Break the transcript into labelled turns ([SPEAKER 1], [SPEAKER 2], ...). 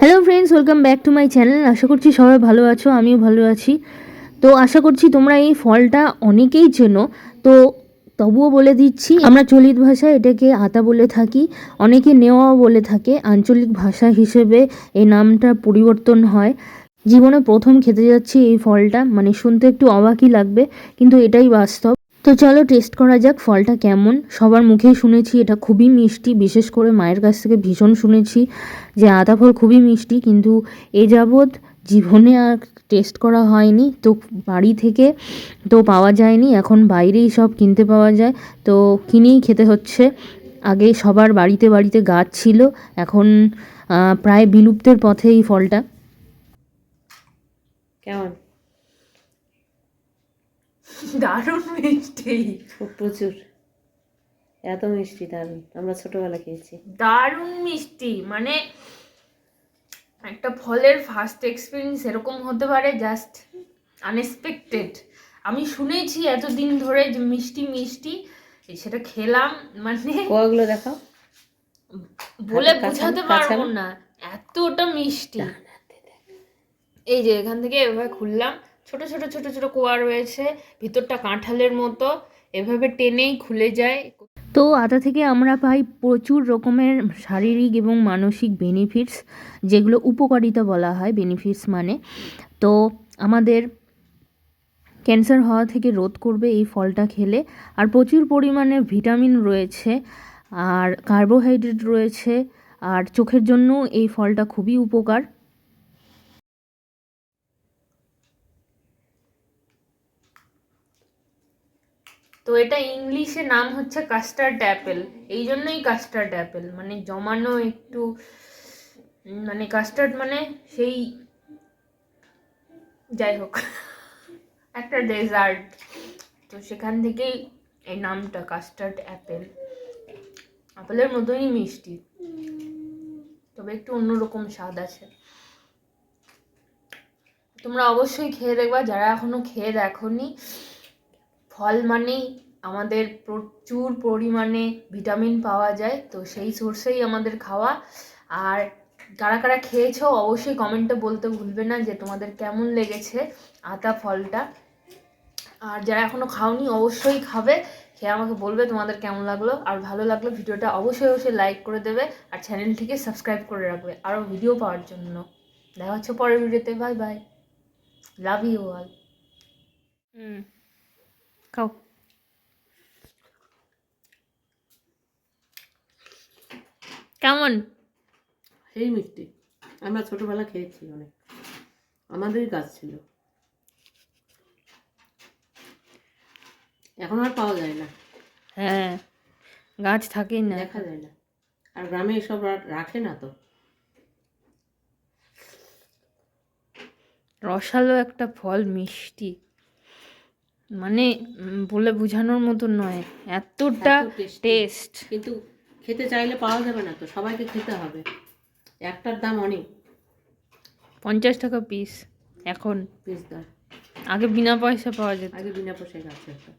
[SPEAKER 1] Hello friends welcome back to my channel আশা করছি সবাই ভালো আছো, আমিও ভালো আছি। তো আশা করছি তোমরা এই ফলটা অনেকেই চেনো। তো তবুও বলে দিচ্ছি, আমরা চলিত ভাষায় এটাকে আতা বলে থাকি, অনেকে নেওয়াও বলে থাকে। আঞ্চলিক ভাষা হিসেবে এই নামটা পরিবর্তন হয়। জীবনে প্রথম খেতে যাচ্ছি এই ফলটা মানে শুনতে একটু অবাকই লাগবে, কিন্তু এটাই বাস্তব। তো চলো টেস্ট করা যাক ফলটা কেমন। সবার মুখেই শুনেছি, এটা খুবই মিষ্টি, বিশেষ করে মায়ের কাছ থেকে ভীষণ শুনেছি যে আদা ফল খুবই মিষ্টি, কিন্তু এ যাবৎ জীবনে আর টেস্ট করা হয়নি। তো বাড়ি থেকে তো পাওয়া যায়নি, এখন বাইরেই সব কিনতে পাওয়া যায়। তো কিনেই খেতে হচ্ছে। আগে সবার বাড়িতে বাড়িতে গাছ ছিল, এখন প্রায় বিলুপ্তের পথে এই ফলটা।
[SPEAKER 2] কেমন?
[SPEAKER 3] দারুণ মিষ্টি।
[SPEAKER 2] প্রচুর। এত মিষ্টি দারুণ। আমরা ছোটবেলা খেয়েছি।
[SPEAKER 3] দারুণ মিষ্টি। মানে একটা ফলের ফার্স্ট এক্সপিরিয়েন্স এরকম হতে পারে জাস্ট আনএক্সপেক্টেড আমি শুনেছি এতদিন ধরে যে মিষ্টি মিষ্টি সেটা খেলাম মানে
[SPEAKER 2] কোয়াগুলো দেখাও।
[SPEAKER 3] বলে বোঝাতে পারব
[SPEAKER 2] না?
[SPEAKER 3] না। এতটা মিষ্টি। এই যে এখান থেকে এভাবে খুললাম। ছোট ছোট ছোট ছোট কোয়া রয়েছে, ভিতরটা কাঁঠালের মতো, এভাবে টেনেই খুলে যায়।
[SPEAKER 1] তো আতা থেকে আমরা পাই প্রচুর রকমের শারীরিক এবং মানসিক বেনিফিটস যেগুলো উপকারিতা বলা হয় বেনিফিটস মানে। তো আমাদের ক্যান্সার হওয়া থেকে রোধ করবে এই ফলটা খেলে। আর প্রচুর পরিমাণে ভিটামিন রয়েছে, আর কার্বোহাইড্রেট রয়েছে, আর চোখের জন্য এই ফলটা খুবই উপকার।
[SPEAKER 3] তো এটা ইংলিশে নাম হচ্ছে কাস্টার্ড অ্যাপেল। এই জন্যই কাস্টার্ড অ্যাপেল। মানে জমানো একটু মানে কাস্টার্ড মানে সেই, যাই হোক, একটা ডেজার্ট। তো সেখান থেকেই এই নামটা, কাস্টার্ড অ্যাপেল। আপেলের মতোই মিষ্টি। তবে একটু অন্যরকম স্বাদ আছে। তোমরা অবশ্যই খেয়ে দেখবা, যারা এখনও খেয়ে দেখোনি ফল মানেই আমাদের প্রচুর পরিমাণে ভিটামিন পাওয়া যায়, তো সেই সোর্সেই আমাদের খাওয়া। আর কারা কারা খেয়েছো অবশ্যই কমেন্টে বলতে ভুলবে না যে তোমাদের কেমন লেগেছে আতা ফলটা। আর যারা এখনও খাওনি অবশ্যই খাবে, খেয়ে আমাকে বলবে তোমাদের কেমন লাগল। আর ভালো লাগল ভিডিওটা অবশ্যই অবশ্যই লাইক করে দেবে আর চ্যানেলটিকে সাবস্ক্রাইব করে রাখবে আরও ভিডিও পাওয়ার জন্য। দেখা হচ্ছে পরের ভিডিওতে bye bye love you all
[SPEAKER 1] হুম। খাও কেমন
[SPEAKER 2] সেই মিষ্টি। আমরা ছোটবেলা খেয়েছি অনেক। আমাদেরই গাছ ছিল। এখন আর পাওয়া যায় না।
[SPEAKER 1] হ্যাঁ। গাছ থাকেই না।
[SPEAKER 2] দেখা যায় না। আর গ্রামে এসব রাখে না তো।
[SPEAKER 1] রসালো একটা ফল মিষ্টি। মানে বলে বোঝানোর মতো নয়। এতটা টেস্ট
[SPEAKER 2] কিন্তু খেতে চাইলে পাওয়া যাবে না তো সবাইকে খেতে হবে। একটার দাম অনেক।
[SPEAKER 1] পঞ্চাশ টাকা পিস এখন।
[SPEAKER 2] পিস
[SPEAKER 1] আগে বিনা পয়সা পাওয়া যেত।
[SPEAKER 2] আগে বিনা পয়সায় গাছ একটা